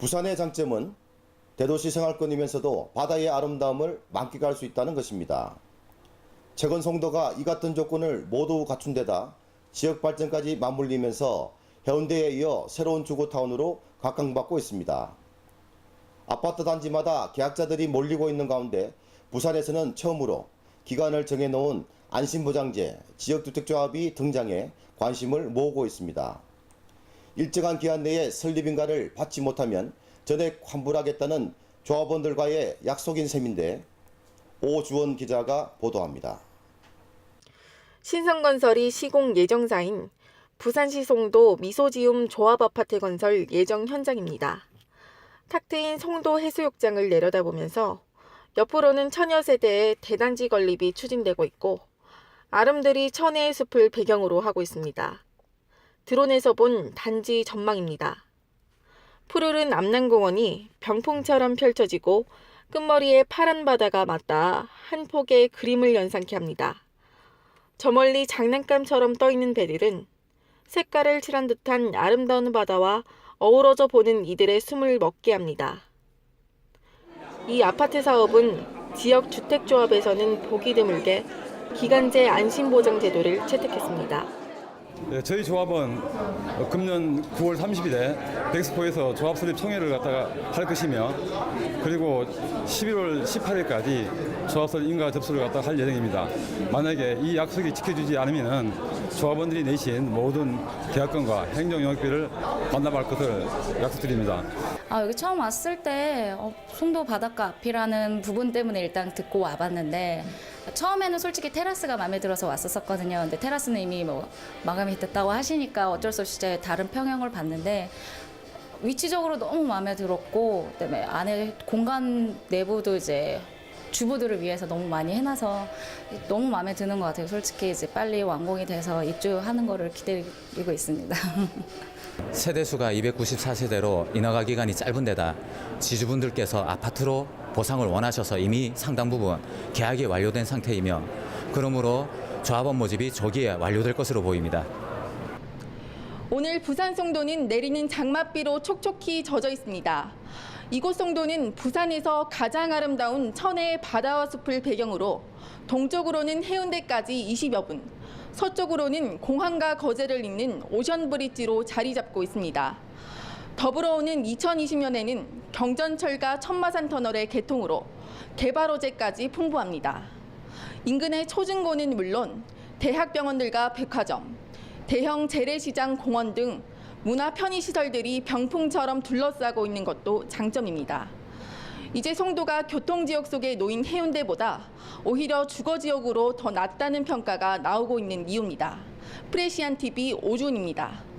부산의 장점은 대도시 생활권이면서도 바다의 아름다움을 만끽할 수 있다는 것입니다. 최근 송도가 이 같은 조건을 모두 갖춘 데다 지역 발전까지 맞물리면서 해운대에 이어 새로운 주거타운으로 각광받고 있습니다. 아파트 단지마다 계약자들이 몰리고 있는 가운데 부산에서는 처음으로 기간을 정해놓은 안심보장제 지역주택조합이 등장해 관심을 모으고 있습니다. 일정한 기한 내에 설립인가를 받지 못하면 전액 환불하겠다는 조합원들과의 약속인 셈인데 오주원 기자가 보도합니다. 신성건설이 시공 예정사인 부산시 송도 미소지움 조합 아파트 건설 예정 현장입니다. 탁 트인 송도 해수욕장을 내려다보면서 옆으로는 천여 세대의 대단지 건립이 추진되고 있고 아름드리 천혜의 숲을 배경으로 하고 있습니다. 드론에서 본 단지 전망입니다. 푸르른 암남공원이 병풍처럼 펼쳐지고 끝머리에 파란 바다가 맞닿아 한 폭의 그림을 연상케 합니다. 저 멀리 장난감처럼 떠있는 배들은 색깔을 칠한 듯한 아름다운 바다와 어우러져 보는 이들의 숨을 먹게 합니다. 이 아파트 사업은 지역 주택조합에서는 보기 드물게 기간제 안심보장 제도를 채택했습니다. 네, 저희 조합은 어, 금년 9월 30일에 백스포에서 조합 설립 총회를 갖다가 할 것이며 그리고 11월 18일까지 조합 설립 인가 접수를 갖다가 할 예정입니다. 만약에 이 약속이 지켜지지 않으면 조합원들이 내신 모든 계약금과 행정용역비를 반납할 것을 약속드립니다. 아, 여기 처음 왔을 때 어, 송도 바닷가 앞이라는 부분 때문에 일단 듣고 와봤는데 처음에는 솔직히 테라스가 마음에 들어서 왔었었거든요. 근데 테라스는 이미 뭐 마감이 됐다고 하시니까 어쩔 수 없이 이제 다른 평형을 봤는데 위치적으로 너무 마음에 들었고 그다음에 안에 공간 내부도 이제 주부들을 위해서 너무 많이 해놔서 너무 마음에 드는 것 같아요. 솔직히 이제 빨리 완공이 돼서 입주하는 거를 기다리고 있습니다. 세대수가 294세대로 인허가 기간이 짧은 데다 지주분들께서 아파트로 보상을 원하셔서 이미 상당 부분 계약이 완료된 상태이며 그러므로 조합원 모집이 조기에 완료될 것으로 보입니다. 오늘 부산 송도는 내리는 장맛비로 촉촉히 젖어 있습니다. 이곳 송도는 부산에서 가장 아름다운 천혜의 바다와 숲을 배경으로 동쪽으로는 해운대까지 20여 분, 서쪽으로는 공항과 거제를 잇는 오션 브릿지로 자리 잡고 있습니다. 더불어 오는 2020년에는 경전철과 천마산 터널의 개통으로 개발 호재까지 풍부합니다. 인근의 초중고는 물론 대학병원들과 백화점, 대형 재래시장 공원 등 문화 편의시설들이 병풍처럼 둘러싸고 있는 것도 장점입니다. 이제 송도가 교통지역 속에 놓인 해운대보다 오히려 주거지역으로 더 낫다는 평가가 나오고 있는 이유입니다. 프레시안 TV 오준입니다.